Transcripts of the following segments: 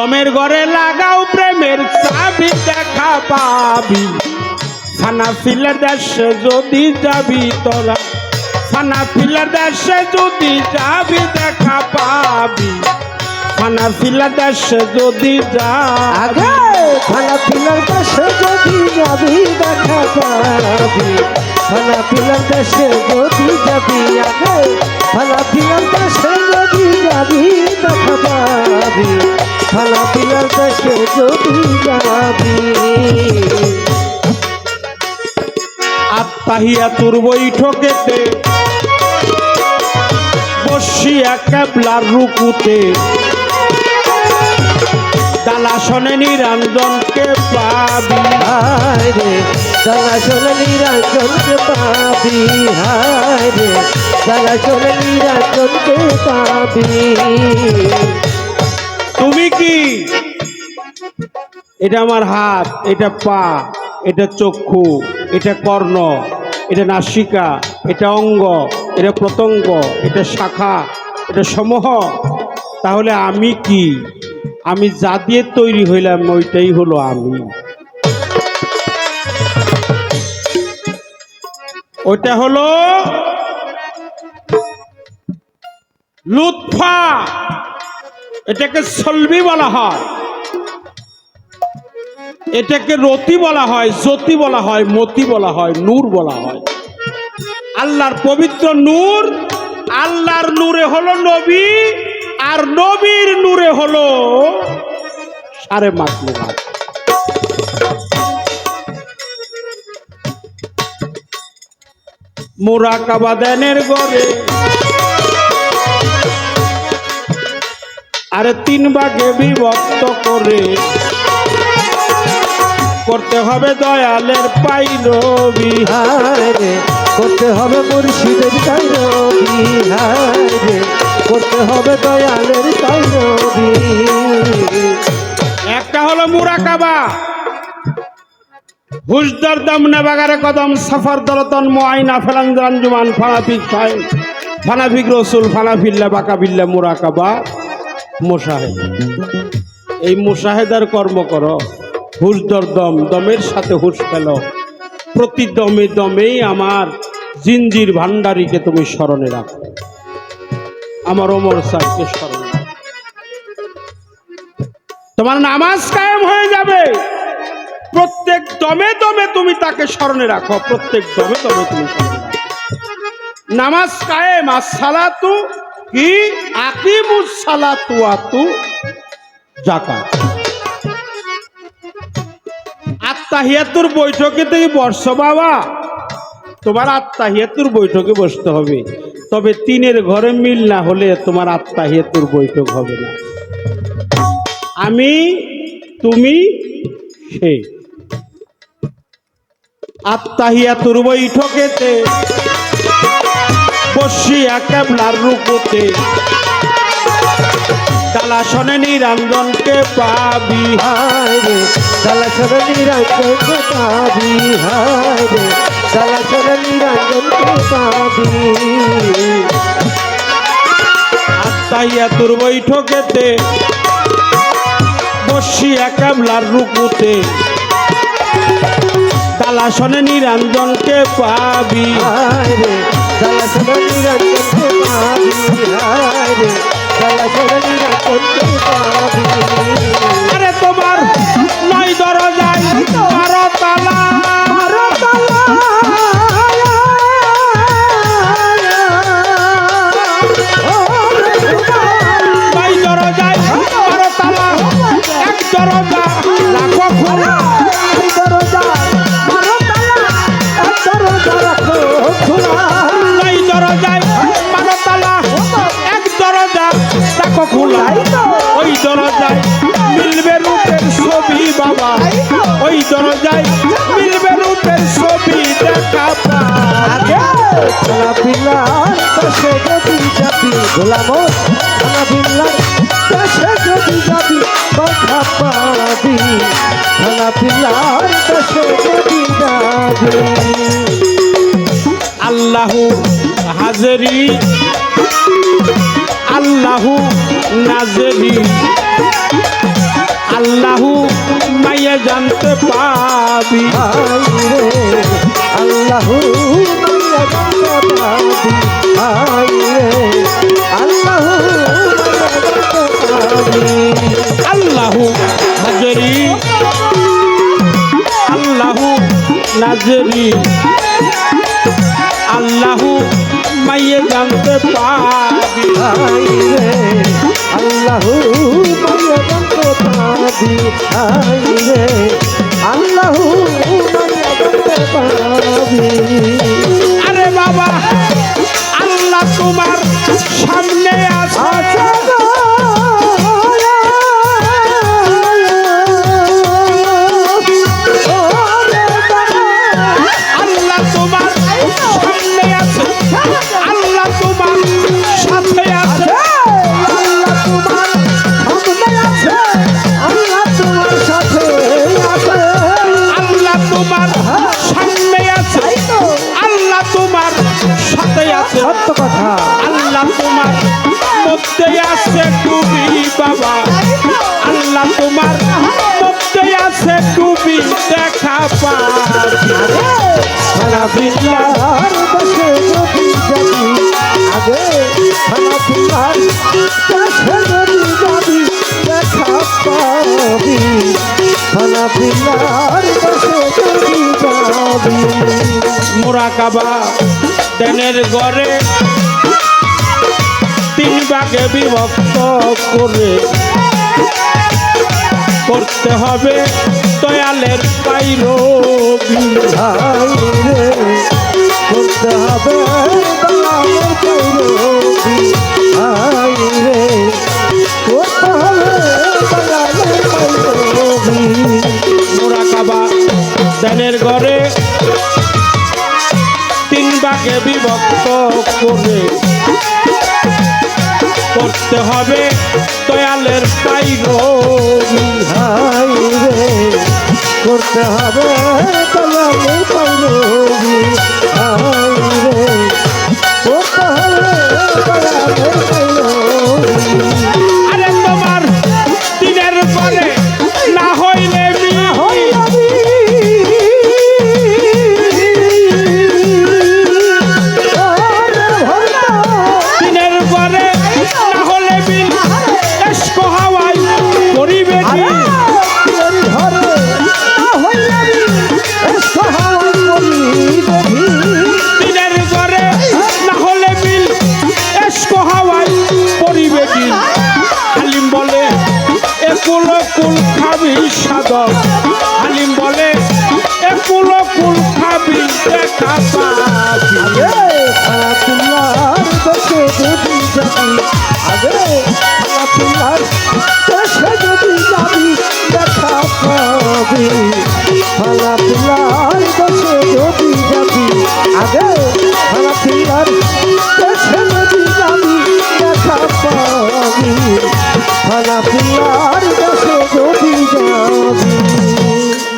প্রেমের ঘরে লাগাও প্রেমের চাবি, দেখা পাবি। ফানা ফিলের দেশে যদি যাবি তোরা ফানা ফিলের দেশে যদি যাবি, দেখা পাবি। ফানা ফিলের দেশে যদি যাবি খানা পিলার দেশে যদি যাবি, দেখা পাবি। খানা পিলার দেশে যদি যাবি, আগে খানা পিলার দেশে যদি যাবি, দেখা পাবি। খানা পিলার দেশে যদি যাবি আত্মাহিয়া তোর বৈঠকেতে বসিয়া কেবলার রুকুতে। ডালা নিরঞ্জনকে পাবি। হায় রে চলে নিরঞ্জনকে পাবি। হায় রে চলে নিরঞ্জনকে পাবি। কি? এটা আমার হাত, এটা পা, এটা চক্ষু, এটা কর্ণ, এটা নাসিকা, এটা অঙ্গ, এটা প্রত্যঙ্গ, এটা শাখা, এটা সমূহ। তাহলে আমি কি? আমি যা দিয়ে তৈরি হইলাম, ওইটাই হলো আমি। ওইটা হলো লুৎফা। এটাকে সলবি বলা হয়। এটাকে রতি বলা হয়, জ্যোতি বলা হয়, মতি বলা হয়, নূর বলা হয়। আল্লাহর পবিত্র নূর, আল্লাহর নূরে হলো নবী, আর নবীর নূরে হলো সারে মাকলুমাত মোরাকাবা দেনের গড়ে আরে তিন ভাগে বিভক্ত করে। করতে হবে দয়ালের পাইরবি হায় রে করতে হবে মুর্শিদের তাই নবী হায় রে করতে হবে দয়ালের নবী একটা হলো মুরাকাবা। হুজদার দম নেবাগারে কদম সফর দরতন মুআইনা ফেলান জুমান ফানাফিক ফাইন ফানাফিক রসুল ফানাফিল্লা বাকা বিল্লা মুরাকাবা। মোশাহেদ। এই মুশাহেদার কর্ম করো। হুজদর দম, দমের সাথে হুশ ফেলো। প্রতি দমে দমেই আমার জিঞ্জির ভান্ডারীকে তুমি স্মরণে রাখো। আমার ওমর সাহকে স্মরণে। তোমার নামাজ কায়েম হয়ে যাবে। প্রত্যেক দমে দমে তুমি তাকে স্মরণে রাখো। প্রত্যেক দমে দমে তুমি নামাজ কায়েম, আর সালাতু কি আকিমুস সালাতু আতু জাকাত আত্মাহিয়াতুর বৈঠকে থেকে বর্ষ বাবা। তোমার আত্মাহিয়াতুর বৈঠকে বসতে হবে। তবে তিনের ঘরে মিল না হলে তোমার আত্মাহিয়াতুর বৈঠক হবে না। আমি, তুমি, সে। আত্মাহিয়াতুর বৈঠকেতে বসিয়া কেবলার রূপতে। তালা শোনে নিরঞ্জনকে পাবি, হায় দালা চলে নিরঞ্জনকে পাবি, হায় দালা চলে নিরঞ্জনকে পাবি। আত্মাহিয়াতুর বৈঠকেতে বসিয়া কেবলার রূপতে। তালা শোনে নিরঞ্জনকে পাবি, হায় আরে তোমার নয় দরজায় বারো তালা। রাখো খোলা। ওই দরজায় মিলবে রূপের ছবি বাবা। ওই দরজায় মিলবে রূপের ছবি দেখা পাবে। পিল্লার পাশে যদি যাবি গোলাম খানা পিল্লার পাশে যদি যাবি কথা পাবি। খানা পিল্লার পাশে যদি যাবি আল্লাহু হাজরি। আল্লাহু নাজেরি আল্লাহু মাইয়া জানতে পাবি। আল্লাহু পাবি হাইরে আল্লাহু জানতে পাবি কথা। আল্লাহ তোমার মধ্যে আছে তুমি বাবা। আল্লাহ তোমার মধ্যে আছে তুমি দেখা পাবি খানাপিল্লার বসে যদি যাবি আগে খানাপিল্লার বসে যদি যাবি দেখা পাবি। খানাপিল্লার বসে যদি যাবি মোরাকাবা দেনের ঘরে ভাগে বিভক্ত করে করতে হবে দয়ালের রে। করতে হবে দয়ালের কৈরবি ভাই রে। করতে হবে দয়ালের কৈরবি মোরাকাবা দেনের ঘরে তিন ভাগে বিভক্ত করে করতে হবে। দয়ালের পাইরবি হাই রে। করতে হবে দয়ালে পাইরবি হাই রে।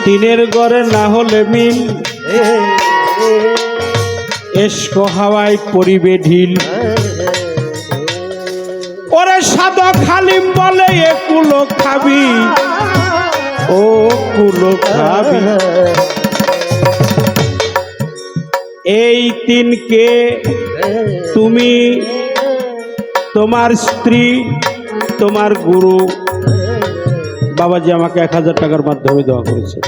দিনের ঘরে না হলে মিল। এসকো হাওয়ায় পরিবে ঢিল। ওরে সাদক হালিম বলে এ কুলো খাবি। ও কুলো খাবি। তিনকে, তুমি তোমার স্ত্রী, তোমার গুরু। বাবাজি আমাকে এক হাজার টাকার মাধ্যমে দেওয়া করেছে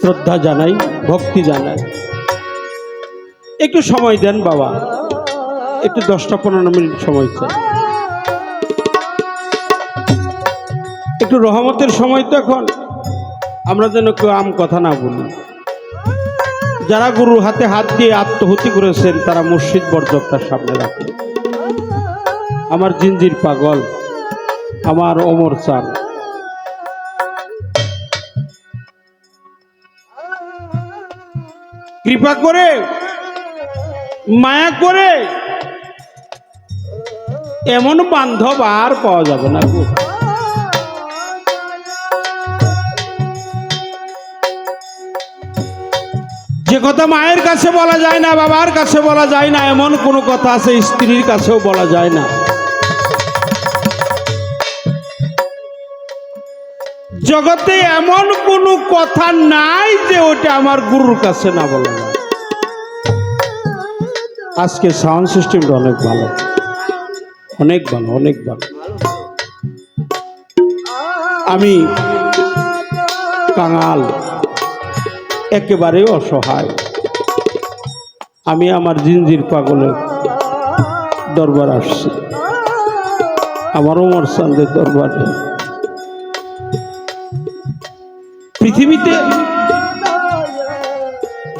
শ্রদ্ধা জানাই, ভক্তি জানাই। একটু সময় দেন বাবা। একটু দশটা পনেরো মিনিট সময় চাই। একটু রহমতের সময় তো এখন। আমরা যেন কেউ আম কথা না বলি। যারা গুরুর হাতে হাত দিয়ে আত্মহতি করেছেন, তারা মসজিদ বর্জকটার সামনে রাখে। আমার জিঞ্জির পাগল, আমার অমর চান। কৃপা করে, মায়া করে, এমন বান্ধব আর পাওয়া যাবে না যে কথা মায়ের কাছে বলা যায় না, বাবার কাছে বলা যায় না, এমন কোনো কথা আছে স্ত্রীর কাছেও বলা যায় না। জগতে এমন কোনো কথা নাই যে ওটা আমার গুরুর কাছে না বলা যায়। আজকে সাউন্ড সিস্টেমটা অনেক ভালো। অনেক ভালো অনেক ভালো। আমি কাঙাল। একেবারে অসহায়। আমি আমার জিঞ্জির পাগলের দরবার আসছি। আমার ওমর চান্দের দরবারে। পৃথিবীতে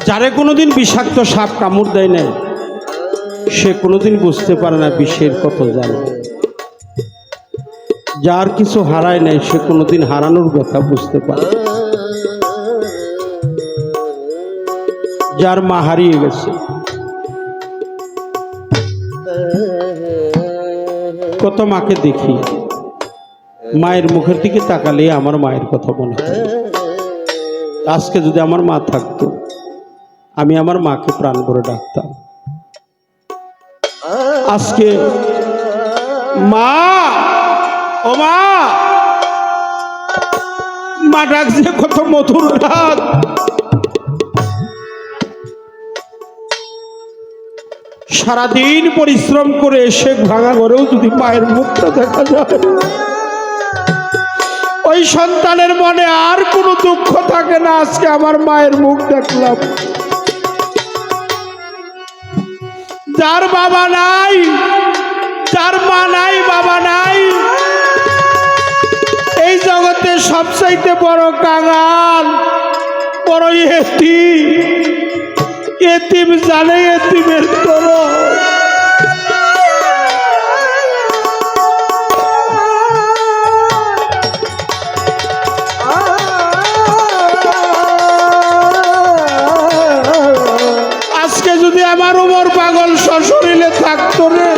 যারে কোনোদিন বিষাক্ত সাপ কামড় দেয় নাই, সে কোনোদিন বুঝতে পারে না বিশ্বের কত জানে যার কিছু হারায় নাই, সে কোনোদিন হারানোর কথা বুঝতে পারে যার মা হারিয়ে গেছে। কত মাকে দেখি, মায়ের মুখের দিকে তাকালে আমার মায়ের কথা মনে হয়। আজকে যদি আমার মা থাকতো, আমি আমার মাকে প্রাণ করে ডাকতাম। আজকে মা, ও মা মা ডাকছে কত মধুর ডাক। সারাদিন পরিশ্রম করে এসে ভাঙা ঘরেও যদি মায়ের মুখটা দেখা যায়। ওই সন্তানের মনে আর কোনো দুঃখ থাকে না, আজকে আমার মায়ের মুখ দেখলাম। যার বাবা নাই, যার মা নাই, বাবা নাই, এই জগতে সবচাইতে বড় কাঙাল, বড় এতিম। এতিম জানে এতিমের তোর আমার উমর পাগল সশরীরে থাকতো রে।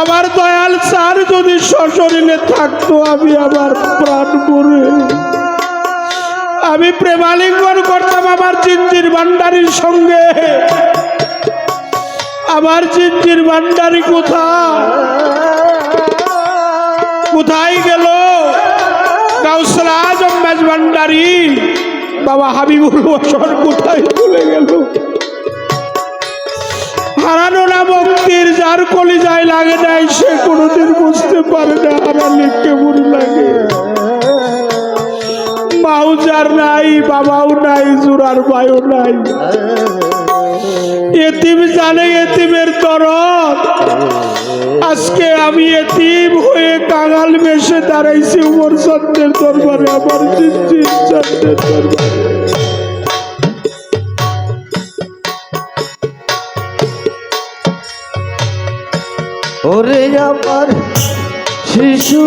আমার দয়াল স্যার যদি সশরীরে থাকতো, আমি আমার প্রাণ করে আমি প্রেমালিঙ্গন করতাম আমার জিঞ্জির ভান্ডারির সঙ্গে। আমার জিঞ্জির ভান্ডারি কোথায়? কোথায় গেল? কাউসলা আজম মেজ ভান্ডারি। বাবা হাবিবুল হোসেন কোথায় চলে গেল? হারানো না মুক্তির, যার কলিজায় লাগে নাই, সে কোনোদিন বুঝতে পারে না হারালে কেমন লাগে। মাও যার নাই, বাবাও নাই, জোরার ভাইও নাই। এতিম জানে এতিমের তরফ আজকে আমি এতিম হয়ে কাঙাল মেশে দাঁড়াইছি উমর চন্দ্রের দরবারে, আমার চন্দ্রের দরবারে। ওরে আমার শিশু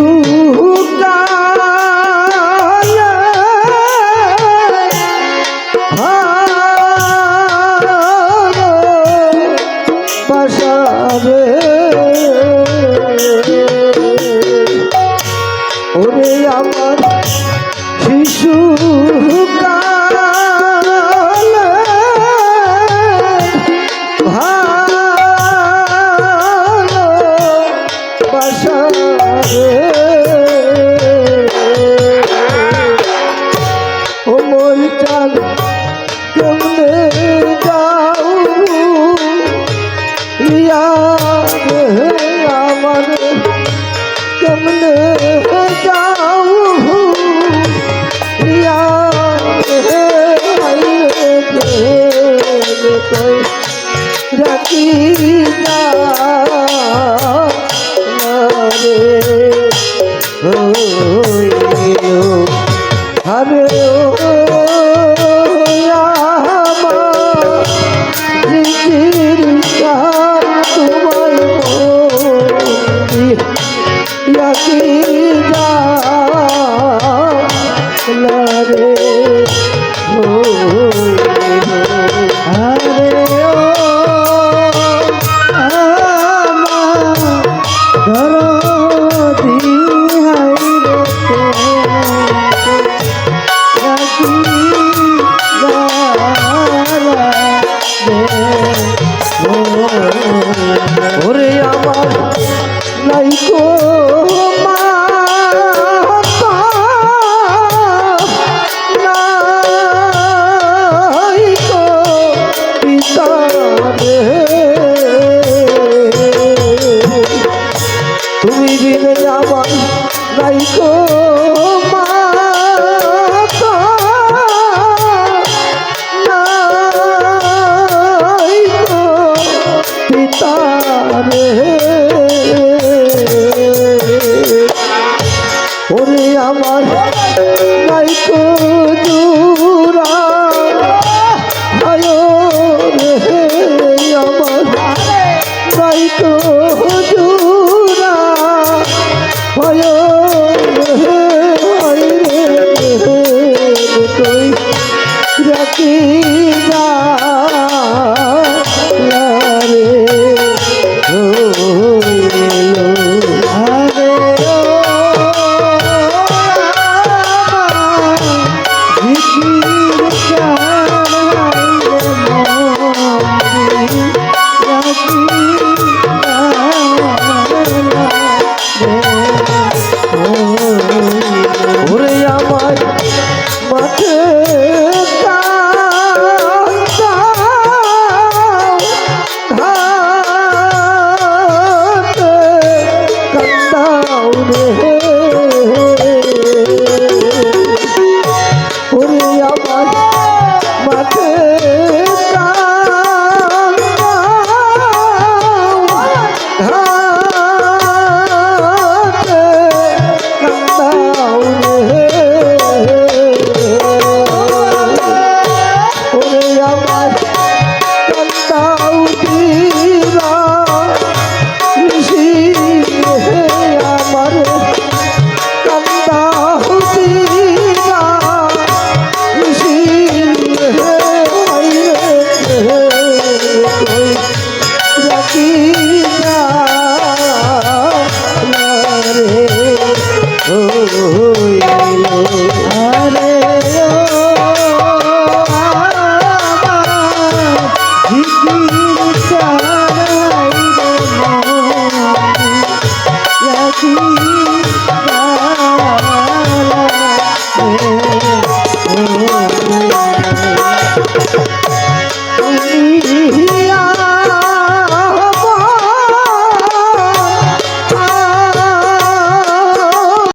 Thank you.